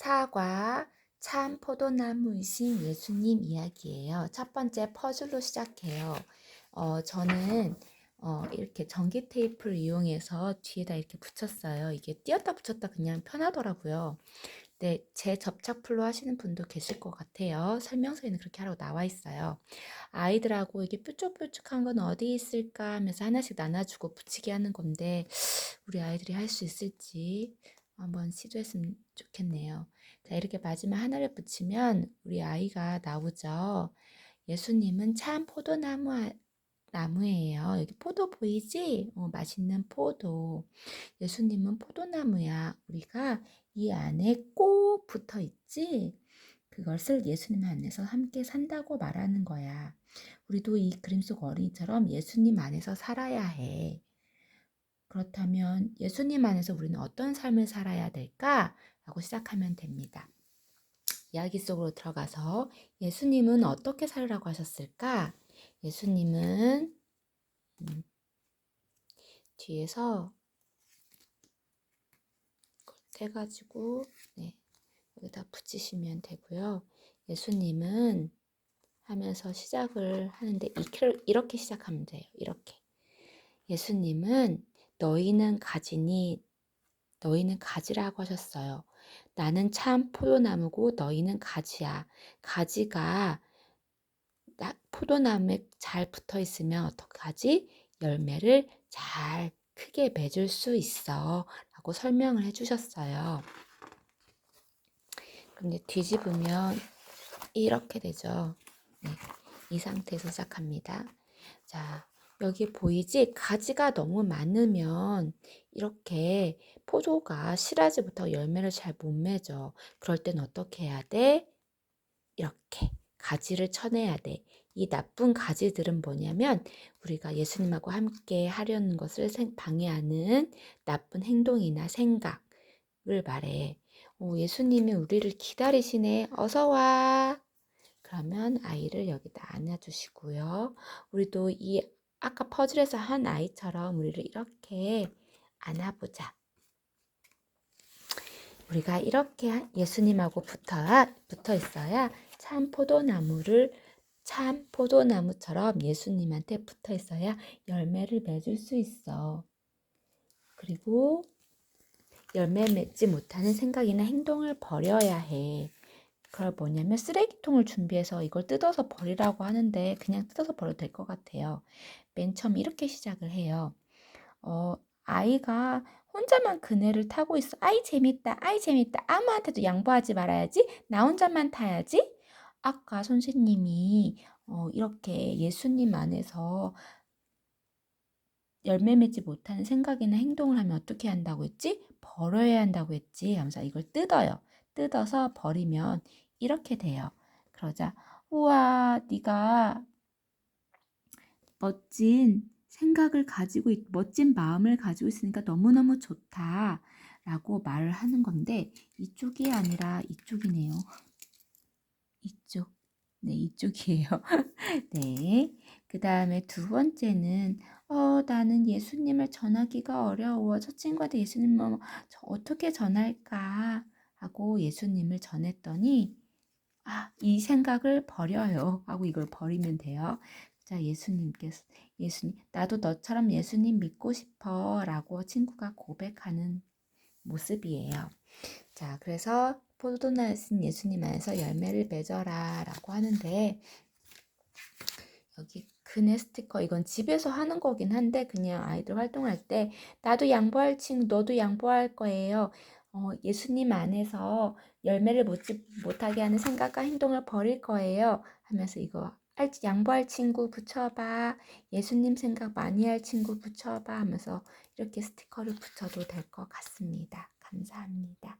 사과, 참 포도나무이신 예수님 이야기예요. 첫 번째 퍼즐로 시작해요. 어, 저는 어, 이렇게 전기 테이프를 이용해서 뒤에다 이렇게 붙였어요. 이게 띄었다 붙였다 그냥 편하더라고요. 네, 제 접착풀로 하시는 분도 계실 것 같아요. 설명서에는 그렇게 하라고 나와 있어요. 아이들하고 이게 뾰족뾰족한 건 어디 있을까 하면서 하나씩 나눠주고 붙이게 하는 건데 우리 아이들이 할 수 있을지 한번 시도했으면 좋겠네요. 자, 이렇게 마지막 하나를 붙이면 우리 아이가 나오죠. 예수님은 참 포도나무 아- 나무예요. 여기 포도 보이지? 어, 맛있는 포도. 예수님은 포도나무야. 우리가 이 안에 꼭 붙어 있지? 그것을 예수님 안에서 함께 산다고 말하는 거야. 우리도 이 그림 속 어린이처럼 예수님 안에서 살아야 해. 그렇다면 예수님 안에서 우리는 어떤 삶을 살아야 될까? 라고 시작하면 됩니다. 이야기 속으로 들어가서 예수님은 어떻게 살으라고 하셨을까? 예수님은 음, 뒤에서 해가지고 네, 여기다 붙이시면 되고요. 예수님은 하면서 시작을 하는데 이렇게 시작하면 돼요. 이렇게 예수님은 너희는 가지니 너희는 가지라고 하셨어요. 나는 참 포도나무고 너희는 가지야. 가지가 포도나무에 잘 붙어 있으면 어떡하지? 열매를 잘 크게 맺을 수 있어. 라고 설명을 해 주셨어요. 그런데 뒤집으면 이렇게 되죠. 네, 이 상태에서 시작합니다. 자, 여기 보이지? 가지가 너무 많으면 이렇게 포도가 실하지부터 열매를 잘 못 맺어. 그럴 땐 어떻게 해야 돼? 이렇게 가지를 쳐내야 돼. 이 나쁜 가지들은 뭐냐면 우리가 예수님하고 함께 하려는 것을 방해하는 나쁜 행동이나 생각을 말해. 오, 예수님이 우리를 기다리시네. 어서 와. 그러면 아이를 여기다 안아주시고요. 우리도 이 아까 퍼즐에서 한 아이처럼 우리를 이렇게 안아보자. 우리가 이렇게 예수님하고 붙어, 붙어 있어야 참 포도나무를 참 포도나무처럼 예수님한테 붙어 있어야 열매를 맺을 수 있어. 그리고 열매 맺지 못하는 생각이나 행동을 버려야 해. 그걸 뭐냐면 쓰레기통을 준비해서 이걸 뜯어서 버리라고 하는데 그냥 뜯어서 버려도 될 것 같아요. 맨 처음 이렇게 시작을 해요. 어, 아이가 혼자만 그네를 타고 있어. 아이 재밌다. 아이 재밌다. 아무한테도 양보하지 말아야지. 나 혼자만 타야지. 아까 선생님이 어, 이렇게 예수님 안에서 열매 맺지 못하는 생각이나 행동을 하면 어떻게 한다고 했지? 버려야 한다고 했지. 하면서 이걸 뜯어요. 뜯어서 버리면 이렇게 돼요. 그러자 우와 네가 멋진 생각을 가지고 있, 멋진 마음을 가지고 있으니까 너무너무 좋다 라고 말을 하는 건데 이쪽이 아니라 이쪽이네요. 이쪽. 네, 이쪽이에요. 네. 그 다음에 두 번째는, 어, 나는 예수님을 전하기가 어려워. 저 친구한테 예수님 뭐, 어떻게 전할까? 하고 예수님을 전했더니, 아, 이 생각을 버려요. 하고 이걸 버리면 돼요. 자, 예수님께서, 예수님, 나도 너처럼 예수님 믿고 싶어. 라고 친구가 고백하는 모습이에요. 자, 그래서 포도나스는 예수님 안에서 열매를 맺어라 라고 하는데 여기 그네 스티커 이건 집에서 하는 거긴 한데 그냥 아이들 활동할 때 나도 양보할 친구 너도 양보할 거예요. 어, 예수님 안에서 열매를 못지 못하게 하는 생각과 행동을 버릴 거예요. 하면서 이거 양보할 친구 붙여봐. 예수님 생각 많이 할 친구 붙여봐. 하면서 이렇게 스티커를 붙여도 될 것 같습니다. 감사합니다.